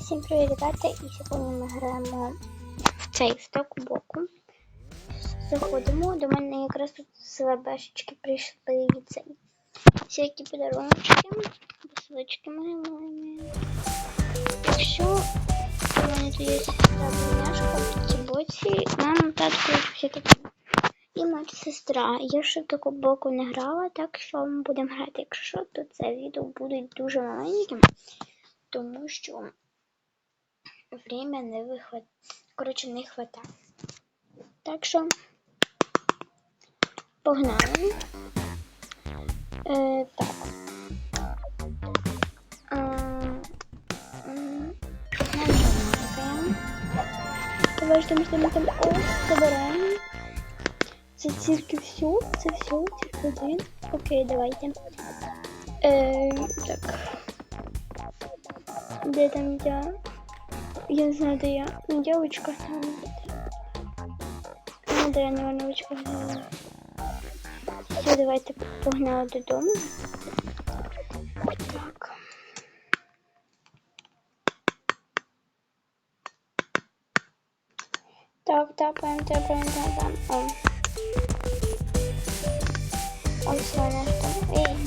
Всім привіт, ребята! І сьогодні ми граємо в цей в таку боку. Заходимо. До мене якраз тут з лебешечки прийшли цей. Всякі подарунки, посилочки ми маємо. Якщо у мене тут є сестра блиняшка, в боці, мама, татко, все таке. І сестра. Я ще в таку боку не грала, так що ми будемо грати. Якщо то це відео буде дуже маленьким, тому що время не вихват... Коротше, не хватає. Так що погнали. Е, так. Е, м, нажимаємо. Давай ждемо, ждемо, там. О, забираємо. Це тільки все, це все, тільки один. Окей, давайте. Е, так. Де там я? Я не знаю, де я. Ну, девочка там. Ну, де я, наверное, девочка. Все, давайте погнали додому. Так. Так, тапаем, тапаем, тапаем. О. Ой, все, наш там. Эй.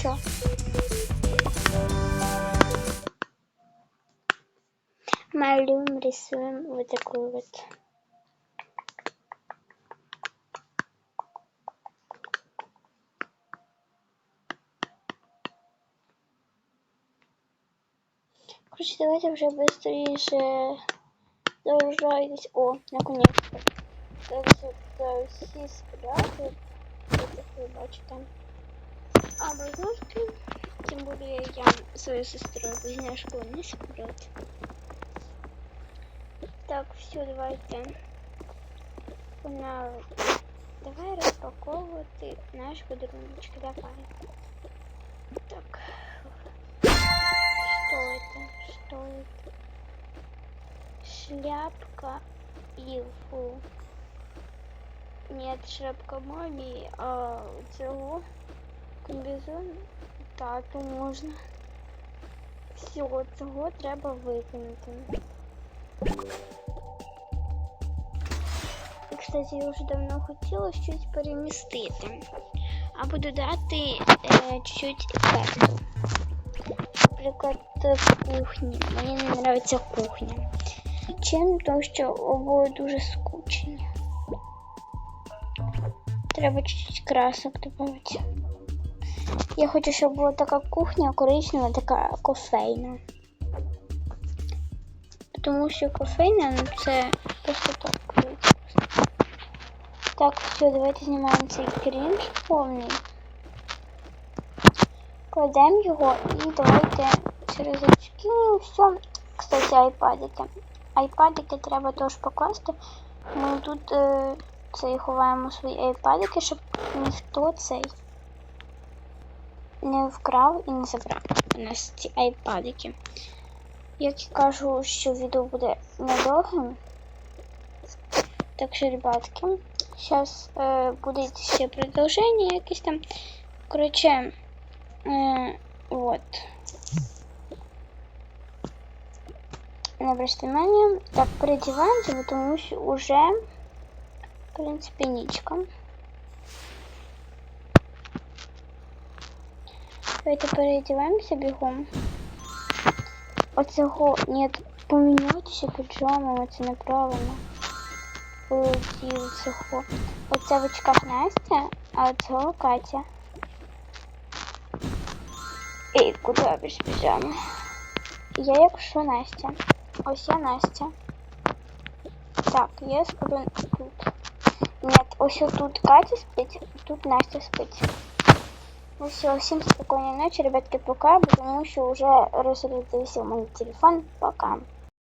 Чё? Малюем, рисуем вот такую вот. Короче, давайте уже быстрее Загружайтесь. О, наконец-то. Це всі спрятали. Як ви. А близнюшки, тим більше я свою сестру близняшку не спрятала. Так, все, давайте. Погнали. Давай розпаковувати наш подаруночок. Давай. Так. Что это? Что это? Шляпка Иву. Нет, шляпка мамі, а цього комбізон тату можна. Все, цього треба викинути. Кстати, я вже давно хотіла щось перемістити. Або додати е, чуть-чуть ефекту. Наприклад, кухні. Мені не подобається кухня. Чим? Тому що обоє дуже скучні. Треба чуть-чуть красок додати. Я хочу, щоб була така кухня коричнева, така кофейна. Тому що кофейна, ну це просто так. Так, все, давайте знімаємо цей крінж повний. Кладемо його і давайте через очки. Все. Кстати, айпадики. Айпадики треба теж покласти. Ми тут е, цей ховаємо свої айпадики, щоб ніхто цей не вкрав і не забрав у нас ці айпадики. Як я кажу, що відео буде недовгим. Так що, ребятки, зараз е, буде ще продовження якесь там. Короче, е, вот. Не обращайте внимания. Так, переодеваемся, потому что уже, в принципе, ничка. Давайте переодеваемся бегом. Оцього, нет, поміняйтеся піджамами, це неправильно. Поділ цього. Оце в очках Настя, а оцього Катя. Ей, куди без піжами? Я якщо Настя. Ось я Настя. Так, я сплю тут. Ось тут Катя спить, тут Настя спить. Ну все, всем спокойной ночи, ребятки, пока, потому что уже разрядился мой телефон. Пока.